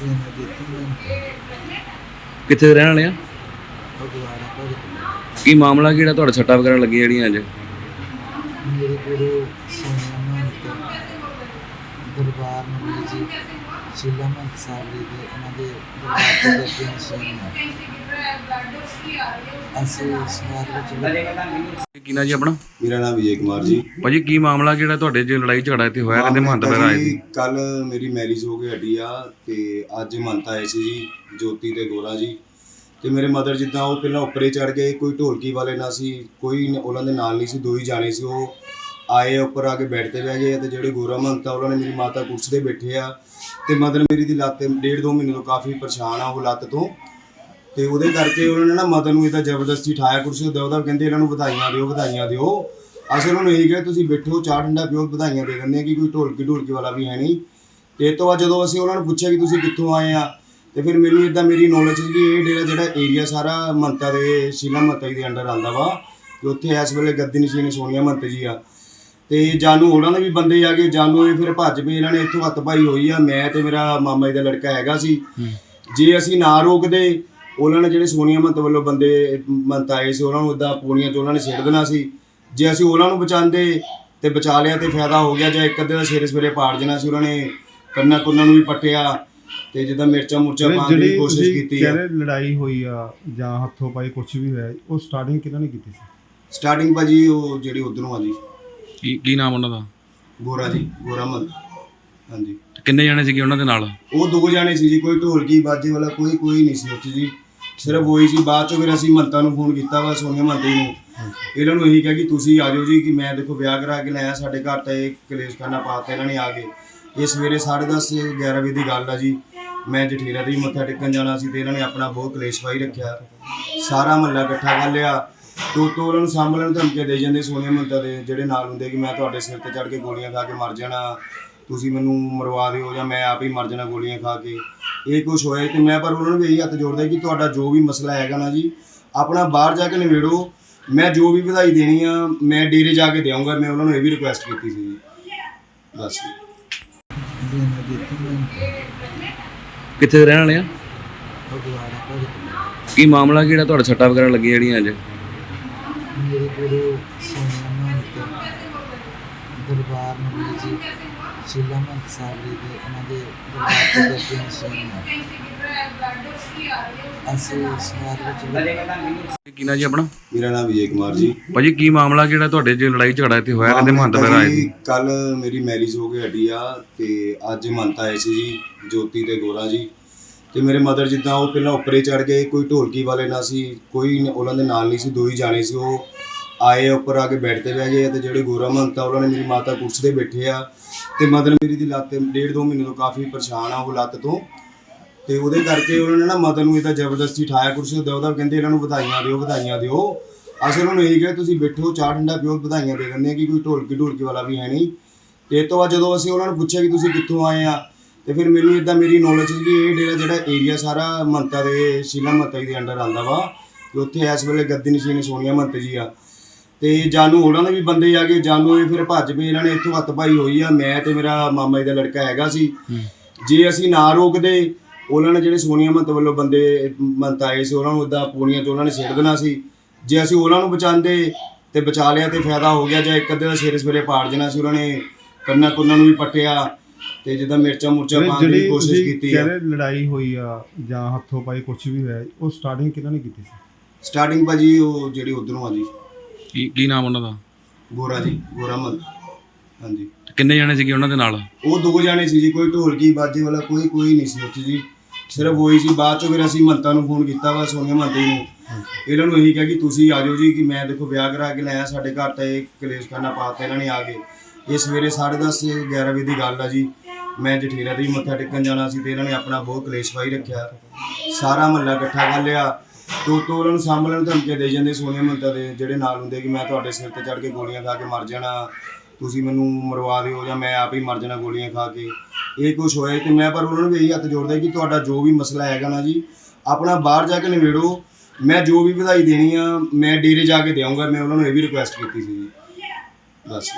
ਦੇਣਾ ਦਿੱਤੀ ਮੈਂ ਕਿੱਥੇ ਦੇ ਰਹਿਣ ਵਾਲੇ ਆ ਭਗਵਾਨਾ ਭਗਤ ਕੀ ਮਾਮਲਾ ਕਿਹੜਾ ਤੁਹਾਡੇ ਸੱਟਾਂ ਵਗੈਰਾ ਲੱਗੀਆਂ ਜਿਹੜੀਆਂ ਅੱਜ ਮੇਰੇ ਗੁਰੂ ਸੋਨੀਆ ਮਹੰਤ ਦਰਬਾਰ ਨਵੀ ਜੀ ਸ਼ੀਲਾ ਮਹੰਤ ਸਾਹਿਬ ਜੀ ਦੇ ਉਹਨਾਂ ਦੇ ਦਰਬਾਰ ਤੇ ਲੱਗੇ ਨਿਸ਼ਾਨ ਹੈ ਅਸੀਂ ਸ਼ਹਿਰ ਵਿੱਚ ਕੀ ਨਾ ਜੀ ਆਪਣਾ? ਮੇਰਾ ਨਾਮ ਵਿਜੇ ਕੁਮਾਰ ਜੀ। ਭਾਜੀ ਕੀ ਮਾਮਲਾ ਕਿਹੜਾ ਤੁਹਾਡੇ ਜੇ ਲੜਾਈ ਝਗੜਾ ਇੱਥੇ ਹੋਇਆ? ਕਹਿੰਦੇ ਮਹੰਤ ਵਗੈਰਾ ਆਏ ਕੱਲ ਮੇਰੀ ਮੈਰਿਜ ਹੋ ਕੇ ਹਟੀ ਆ ਤੇ ਅੱਜ ਮੰਤ ਆਏ ਸੀ ਜੀ ਜੋਤੀ ਤੇ ਗੋਰਾ ਜੀ। ਤੇ ਮੇਰੇ ਮਦਰ ਜਿੱਦਾਂ ਉਹ ਪਹਿਲਾਂ ਉੱਪਰੇ ਚੜ ਗਏ ਕੋਈ ਢੋਲਕੀ ਵਾਲੇ ਨਾ ਸੀ ਕੋਈ ਉਹਨਾਂ ਦੇ ਨਾਲ ਨਹੀਂ ਸੀ ਦੋ ਹੀ ਜਾਣੇ ਸੀ ਉਹ। ਆਏ ਉੱਪਰ ਆ ਕੇ ਤੇ ਬਹਿ ਗਏ ਤੇ ਜਿਹੜੇ ਗੋਰਾ ਆ ਉਹਨਾਂ ਨੇ ਮੇਰੀ ਮਾਤਾ ਕੁਰਸੀ ਤੇ ਬੈਠੇ ਆ। ਤੇ ਮਦਰ ਮੇਰੀ ਦੀ ਲੱਤ ਡੇਢ ਦੋ ਮਹੀਨੇ ਤੋਂ ਕਾਫੀ ਪਰੇਸ਼ਾਨ ਆ ਉਹ ਲੱਤ ਤੋਂ। ਤੇ ਉਹਦੇ ਕਰਕੇ ਉਹਨਾਂ ਨੇ ਨਾ ਮਦਰ ਨੂੰ ਇਦਾਂ ਜ਼ਬਰਦਸਤੀ ਠਾਇਆ ਕੁਰਸੀ ਉੱਤੇ ਉਹਦਾ ਕਹਿੰਦੇ ਇਹਨਾਂ ਨੂੰ ਵਧਾਈਆਂ ਦਿਓ ਵਧਾਈਆਂ ਦਿਓ। ਅਸੀਂ ਉਹਨਾਂ ਨੂੰ ਇਹੀ ਕਿਹਾ ਤੁਸੀਂ ਬੈਠੋ ਚਾਹ ਠੰਡਾ ਪੀਓ ਵਧਾਈਆਂ ਦੇ ਦਿੰਦੇ ਆ ਕਿ ਕੋਈ ਢੋਲਕੀ ਢੋਲਕੀ ਵਾਲਾ ਵੀ ਹੈ ਨਹੀਂ। ਤੇ ਇਹ ਤੋਂ ਬਾਅਦ ਜਦੋਂ ਅਸੀਂ ਉਹਨਾਂ ਨੂੰ ਪੁੱਛਿਆ ਕਿ ਤੁਸੀਂ ਕਿੱਥੋਂ ਆਏ ਆ ਤੇ ਫਿਰ ਮੈਨੂੰ ਇਦਾਂ ਮੇਰੀ ਨੌਲੇਜ ਸੀ ਕਿ ਇਹ ਡੇਰਾ ਜਿਹੜਾ ਏਰੀਆ ਸਾਰਾ ਮੰਤਾ ਦੇ ਸ਼ੀਲਾ ਮੰਤਾ ਦੇ ਅੰਡਰ ਆਂਦਾ ਵਾ ਤੇ ਉੱਥੇ ਇਸ ਵੇਲੇ ਗੱਦੀ ਨਸ਼ੀਨ ਸੋਨੀਆ ਮੰਤ ਜੀ ਆ। ਤੇ ਜਾਨੂ ਉਹਨਾਂ ਦੇ ਵੀ ਬੰਦੇ ਆ ਗਏ ਜਾਨੂ ਇਹ ਫਿਰ ਭੱਜ ਪਏ ਇਹਨਾਂ ਨੇ ਇੱਥੋਂ ਹੱਥ ਪਾਈ ਹੋਈ ਆ ਮੈਂ ਤੇ ਮੇਰਾ ਮਾਮਾ ਜੀ ਦਾ ਲੜਕਾ ਹੈਗਾ ਸੀ। ਜੇ ਅਸੀਂ ਨਾ ਰੋਕਦੇ ਉਹਨਾਂ ਨੇ ਜਿਹੜੇ ਸੋਨੀਆ ਮੰਤ ਵੱਲੋਂ ਬੰਦੇ ਮੰਤ ਆਏ ਸੀ ਉਹਨਾਂ ਨੂੰ ਇਦਾਂ ਪੂਣੀਆਂ ਚ ਉਹਨਾਂ ਨੇ ਛੇੜ ਦੇਣਾ ਸੀ। ਜੇ ਅਸੀਂ ਉਹਨਾਂ ਨੂੰ ਬਚਾਉਂਦੇ ਤੇ ਬਚਾ ਲਿਆ ਤੇ ਫਾਇਦਾ ਹੋ ਗਿਆ ਜਾਂ ਇੱਕ ਅੱਧੇ ਦਾ ਸਿਰ ਸਵੇਰੇ ਪਾੜ ਜਾਣਾ ਸੀ ਉਹਨਾਂ ਨੇ ਕੰਨਾਂ ਕੁੰਨਾਂ ਨੂੰ ਵੀ ਪੱਟਿਆ ਤੇ ਜਿੱਦਾਂ ਮਿਰਚਾਂ ਮੁਰਚਾਂ ਪਾਉਣ ਦੀ ਜਿਹੜੀ ਕੋਸ਼ਿਸ਼ ਕੀਤੀ ਆ। ਕਹਿੰਦੇ ਲੜਾਈ ਹੋਈ ਆ ਜਾਂ ਹੱਥੋਂ ਪਾਈ ਕੁਝ ਵੀ ਹੋਇਆ ਉਹ ਸਟਾਰਟਿੰਗ ਕਿਹਨਾਂ ਨੇ ਕੀਤੀ ਸੀ? ਸਟਾਰਟਿੰਗ ਭਾਜੀ ਉਹ ਜਿਹੜੀ ਉਧਰੋਂ ਆ ਜੀ। ਕੀ ਕੀ ਨਾਮ ਉਹਨਾਂ ਦਾ? ਗੋਰਾ ਜੀ ਗੋਰਾ ਮੰਤ। ਹਾਂਜੀ। ਕਿੰਨੇ ਜਣੇ ਸੀਗੇ ਉਹਨਾਂ ਦੇ ਨਾਲ? ਉਹ ਦੋ ਜਾਣੇ ਸੀ ਜੀ ਕੋਈ ਢੋਲਕੀ ਬਾਜੇ ਵਾਲਾ ਕੋਈ ਕੋਈ ਨਹੀਂ ਸੀ ਉੱਥੇ ਜੀ। ਸਿਰਫ ਉਹੀ ਸੀ ਬਾਅਦ ਚੋਂ ਫਿਰ ਅਸੀਂ ਮੰਤਾਂ ਨੂੰ ਫੋਨ ਕੀਤਾ ਵਾ ਸੋਨੀਆ ਮੰਤੀ ਨੂੰ। ਇਹਨਾਂ ਨੂੰ ਇਹੀ ਕਿਹਾ ਕਿ ਤੁਸੀਂ ਆ ਜਾਓ ਜੀ ਕਿ ਮੈਂ ਦੇਖੋ ਵਿਆਹ ਕਰਾ ਕੇ ਲਾਇਆ ਸਾਡੇ ਘਰ ਤਾਂ ਇਹ ਕਲੇਸ਼ ਕਰਨਾ ਪਾਤਾ ਇਹਨਾਂ ਨੇ ਆ ਕੇ। ਇਹ ਸਵੇਰੇ 10:30 11 ਵਜੇ ਦੀ ਗੱਲ ਆ ਜੀ। ਮੈਂ ਜਠੇਰਾ ਦੇ ਮੱਥਾ ਟੇਕਣ ਜਾਣਾ ਸੀ ਤੇ ਇਹਨਾਂ ਨੇ ਆਪਣਾ ਬਹੁਤ ਕਲੇਸ਼ ਪਾਈ ਰੱਖਿਆ। ਸਾਰਾ ਮਹੱਲਾ ਇਕੱਠਾ ਕਰ ਲਿਆ। ਤੋਂ ਤੋਂ ਉਹਨਾਂ ਨੂੰ ਸਾਂਭਣ ਨੂੰ ਧਮਕੀਆਂ ਦੇ ਜਾਂਦੇ ਸੋਨੀਆ ਮੰਤਾ ਦੇ ਜਿਹੜੇ ਨਾਲ ਹੁੰਦੇ ਕਿ ਮੈਂ ਤੁਹਾਡੇ ਸਿਰ ਤੇ ਚੜ ਕੇ ਗੋਲੀਆਂ ਖਾ ਕੇ ਮਰ ਜਾਣਾ। ਤੁਸੀਂ ਮੈਨੂੰ ਮਰਵਾ ਦਿਓ ਜਾਂ ਮੈਂ ਆਪ ਹੀ ਮਰ ਜਾਣਾ ਗੋਲੀਆਂ ਖਾ ਕੇ। ਇਹ ਕੁਝ ਹੋਇਆ ਤੇ ਮੈਂ ਪਰ ਉਹਨਾਂ ਨੂੰ ਵੀ ਇਹੀ ਹੱਥ ਜੋੜਦਾ ਕਿ ਤੁਹਾਡਾ ਜੋ ਵੀ ਮਸਲਾ ਹੈਗਾ ਨਾ ਜੀ ਆਪਣਾ ਬਾਹਰ ਜਾ ਕੇ ਨਿਬੇੜੋ। ਮੈਂ ਜੋ ਵੀ ਵਧਾਈ ਦੇਣੀ ਆ ਮੈਂ ਡੇਰੇ ਜਾ ਕੇ ਦੇਵਾਂਗਾ। ਮੈਂ ਉਹਨਾਂ ਨੂੰ ਇਹ ਵੀ ਰਿਕੁਐਸਟ ਕੀਤੀ ਸੀ ਜੀ। ਬਸ ਕਿੱਥੇ ਦੇ ਰਹਿਣ ਵਾਲੇ ਆ? ਭਗਤ ਕੀ ਮਾਮਲਾ ਕਿਹੜਾ? ਤੁਹਾਡੇ ਸੱਟਾਂ ਵਗੈਰਾ ਲੱਗੀਆਂ ਜਿਹੜੀਆਂ ਅੱਜ? ਮੇਰੇ ਗੁਰੂ ਸੋਨੀਆ ਮਹੰਤ ਦਰਬਾਰ ਨਵੀ ਜੀ। ਸ਼ੀਲਾ ਮਹੰਤ ਸਾਹਿਬ ਜੀ ਦੇ ਉਹਨਾਂ ਦੇ ਦਰਬਾਰ ਤੇ ਲੱਗੇ ਨਿਸ਼ਾਨ ਹੈ ਅਸੀਂ ਸ਼ਹਿਰ ਵਿੱਚ ਕੀ ਨਾ ਜੀ ਆਪਣਾ? ਮੇਰਾ ਨਾਮ ਵਿਜੇ ਕੁਮਾਰ ਜੀ। ਭਾਜੀ ਕੀ ਮਾਮਲਾ ਕਿਹੜਾ ਤੁਹਾਡੇ ਜੇ ਲੜਾਈ ਝਗੜਾ ਇੱਥੇ ਹੋਇਆ? ਕਹਿੰਦੇ ਮਹੰਤ ਵਗੈਰਾ ਆਏ ਕੱਲ ਮੇਰੀ ਮੈਰਿਜ ਹੋ ਕੇ ਹਟੀ ਆ ਤੇ ਅੱਜ ਮੰਤ ਆਏ ਸੀ ਜੀ ਜੋਤੀ ਤੇ ਗੋਰਾ ਜੀ। ਤੇ ਮੇਰੇ ਮਦਰ ਜਿੱਦਾਂ ਉਹ ਪਹਿਲਾਂ ਉੱਪਰੇ ਚੜ ਗਏ ਕੋਈ ਢੋਲਕੀ ਵਾਲੇ ਨਾ ਸੀ ਕੋਈ ਉਹਨਾਂ ਦੇ ਨਾਲ ਨਹੀਂ ਸੀ ਦੋ ਹੀ ਜਾਣੇ ਸੀ ਉਹ। ਆਏ ਉੱਪਰ ਆ ਕੇ ਤੇ ਬਹਿ ਗਏ ਤੇ ਜਿਹੜੇ ਗੋਰਾ ਮੰਤ ਆ ਉਹਨਾਂ ਨੇ ਮੇਰੀ ਮਾਤਾ ਕੁਰਸੀ ਤੇ ਬੈਠੇ ਆ। ਤੇ ਮਦਰ ਮੇਰੀ ਦੀ ਲੱਤ ਡੇਢ ਦੋ ਮਹੀਨੇ ਤੋਂ ਕਾਫੀ ਪਰੇਸ਼ਾਨ ਆ ਉਹ ਲੱਤ ਤੋਂ। ਤੇ ਉਹਦੇ ਕਰਕੇ ਉਹਨਾਂ ਨੇ ਨਾ ਮਦਰ ਨੂੰ ਇਦਾਂ ਜ਼ਬਰਦਸਤੀ ਠਾਇਆ ਕੁਰਸੀ ਉੱਤੇ, ਉਹਦਾ ਕਹਿੰਦੇ ਇਹਨਾਂ ਨੂੰ ਵਧਾਈਆਂ ਦਿਓ ਵਧਾਈਆਂ ਦਿਓ। ਅਸੀਂ ਉਹਨਾਂ ਨੂੰ ਇਹੀ ਕਿਹਾ, ਤੁਸੀਂ ਬੈਠੋ, ਚਾਹ ਠੰਡਾ ਪੀਓ, ਵਧਾਈਆਂ ਦੇ ਦਿੰਦੇ ਆ ਕਿ ਕੋਈ ਢੋਲਕੀ ਢੋਲਕੀ ਵਾਲਾ ਵੀ ਹੈ ਨਹੀਂ। ਤੇ ਇਹ ਤੋਂ ਬਾਅਦ ਜਦੋਂ ਅਸੀਂ ਉਹਨਾਂ ਨੂੰ ਪੁੱਛਿਆ ਕਿ ਤੁਸੀਂ ਕਿੱਥੋਂ ਆਏ ਆ, ਤੇ ਫਿਰ ਮੈਨੂੰ ਇਦਾਂ ਮੇਰੀ ਨੌਲੇਜ ਸੀ ਕਿ ਇਹ ਡੇਰਾ ਜਿਹੜਾ ਏਰੀਆ ਸਾਰਾ ਮੰਤਾ ਦੇ ਸ਼ੀਲਾ ਮੰਤਾ ਜੀ ਦੇ ਅੰਡਰ ਆਂਦਾ ਵਾ, ਤੇ ਉੱਥੇ ਇਸ ਵੇਲੇ ਗੱਦੀ ਨਸ਼ੀਨ ਸੋਨੀਆ ਮੰਤ ਜੀ ਆ। ਤੇ ਜਾਨੂ ਉਹਨਾਂ ਦੇ ਵੀ ਬੰਦੇ ਆ ਗਏ। ਜਾਨੂ ਇਹ ਫਿਰ ਭੱਜ ਪਏ ਇਹਨਾਂ ਨੇ ਇੱਥੋਂ ਹੱਥ ਪਾਈ ਹੋਈ ਆ। ਮੈਂ ਤੇ ਮੇਰਾ ਮਾਮਾ ਜੀ ਦਾ ਲੜਕਾ ਹੈਗਾ ਸੀ। ਜੇ ਅਸੀਂ ਨਾ ਰੋਕਦੇ ਉਹਨਾਂ ਨੇ ਜਿਹੜੇ ਸੋਨੀਆ ਮੰਤ ਵੱਲੋਂ ਬੰਦੇ ਮੰਤ ਆਏ ਸੀ ਉਹਨਾਂ ਨੂੰ ਇਦਾਂ ਪੂਣੀਆਂ ਚ ਉਹਨਾਂ ਨੇ ਛੇੜ ਦੇਣਾ ਸੀ। ਜੇ ਅਸੀਂ ਉਹਨਾਂ ਨੂੰ ਬਚਾਉਂਦੇ ਤੇ ਬਚਾ ਲਿਆ ਤੇ ਫਾਇਦਾ ਹੋ ਗਿਆ ਜਾਂ ਇੱਕ ਅੱਧੇ ਦਾ ਸਿਰ ਸਵੇਰੇ ਪਾੜ ਜਾਣਾ ਸੀ ਉਹਨਾਂ ਨੇ ਕੰਨਾਂ ਕੁੰਨਾਂ ਨੂੰ ਵੀ ਪੱਟਿਆ ਤੇ ਜਿੱਦਾਂ ਮਿਰਚਾਂ ਮੁਰਚਾਂ ਪਾਉਣ ਦੀ ਜਿਹੜੀ ਕੋਸ਼ਿਸ਼ ਕੀਤੀ ਆ। ਕਹਿੰਦੇ ਲੜਾਈ ਹੋਈ ਆ ਜਾਂ ਹੱਥੋਂ ਪਾਈ ਕੁਝ ਵੀ ਹੋਇਆ ਉਹ ਸਟਾਰਟਿੰਗ ਕਿਹਨਾਂ ਨੇ ਕੀਤੀ ਸੀ? ਸਟਾਰਟਿੰਗ ਭਾਜੀ ਉਹ ਜਿਹੜੀ ਉਧਰੋਂ ਆ ਜੀ। ਕੀ ਕੀ ਨਾਮ ਉਹਨਾਂ ਦਾ? ਗੋਰਾ ਜੀ ਗੋਰਾ ਮੰਤ ਹਾਂਜੀ। ਕਿੰਨੇ ਜਣੇ ਸੀਗੇ ਉਹਨਾਂ ਦੇ ਨਾਲ? ਉਹ ਦੋ ਜਾਣੇ ਸੀ ਜੀ ਕੋਈ ਢੋਲਕੀ ਬਾਜੇ ਵਾਲਾ ਕੋਈ ਕੋਈ ਨਹੀਂ ਸੀ ਉੱਥੇ ਜੀ। ਸਿਰਫ ਉਹੀ ਸੀ ਬਾਅਦ ਚੋਂ ਫਿਰ ਅਸੀਂ ਮੰਤਾਂ ਨੂੰ ਫੋਨ ਕੀਤਾ ਵਾ ਸੋਨੀਆ ਮੰਤੀ ਨੂੰ। ਇਹਨਾਂ ਨੂੰ ਇਹੀ ਕਿਹਾ ਕਿ ਤੁਸੀਂ ਆ ਜਾਓ ਜੀ ਕਿ ਮੈਂ ਦੇਖੋ ਵਿਆਹ ਕਰਾ ਕੇ ਲਾਇਆ ਸਾਡੇ ਘਰ ਤਾਂ ਇਹ ਕਲੇਸ਼ ਕਰਨਾ ਪਾਤਾ ਇਹਨਾਂ ਨੇ ਆ ਕੇ। ਇਹ ਸਵੇਰੇ 10:30 11 ਵਜੇ ਦੀ ਗੱਲ ਆ ਜੀ। ਮੈਂ ਜਠੇਰਾ ਦੇ ਮੱਥਾ ਟੇਕਣ ਜਾਣਾ ਸੀ ਤੇ ਇਹਨਾਂ ਨੇ ਆਪਣਾ ਬਹੁਤ ਕਲੇਸ਼ ਪਾਈ ਰੱਖਿਆ। ਸਾਰਾ ਮਹੱਲਾ ਇਕੱਠਾ ਕਰ ਲਿਆ। ਤੋਂ ਤੋਂ ਉਹਨਾਂ ਨੂੰ ਸਾਂਭਣ ਨੂੰ ਦੇ ਜਾਂਦੇ ਸੋਨੀਆ ਮੰਤਰ ਦੇ, ਜਿਹੜੇ ਨਾਲ ਹੁੰਦੇ ਕਿ ਮੈਂ ਤੁਹਾਡੇ ਸਿਰ ਤੇ ਚੜ ਕੇ ਗੋਲੀਆਂ ਖਾ ਕੇ ਮਰ ਜਾਣਾ, ਤੁਸੀਂ ਮੈਨੂੰ ਮਰਵਾ ਦਿਓ ਜਾਂ ਮੈਂ ਆਪ ਹੀ ਮਰ ਜਾਣਾ ਗੋਲੀਆਂ ਖਾ ਕੇ। ਇਹ ਕੁਝ ਹੋਇਆ ਤੇ ਮੈਂ ਪਰ ਉਹਨਾਂ ਨੂੰ ਵੀ ਇਹੀ ਹੱਥ ਜੋੜਦਾ ਕਿ ਤੁਹਾਡਾ ਜੋ ਵੀ ਮਸਲਾ ਹੈਗਾ ਨਾ ਜੀ, ਆਪਣਾ ਬਾਹਰ ਜਾ ਕੇ ਨਿਬੇੜੋ। ਮੈਂ ਜੋ ਵੀ ਵਧਾਈ ਦੇਣੀ ਆ, ਮੈਂ ਡੇਰੇ ਜਾ ਕੇ ਦੇਵਾਂਗਾ ਮੈਂ ਉਹਨਾਂ ਨੂੰ ਇਹ ਵੀ ਰਿਕੁਐਸਟ ਕੀਤੀ ਸੀ ਜੀ। ਬਸ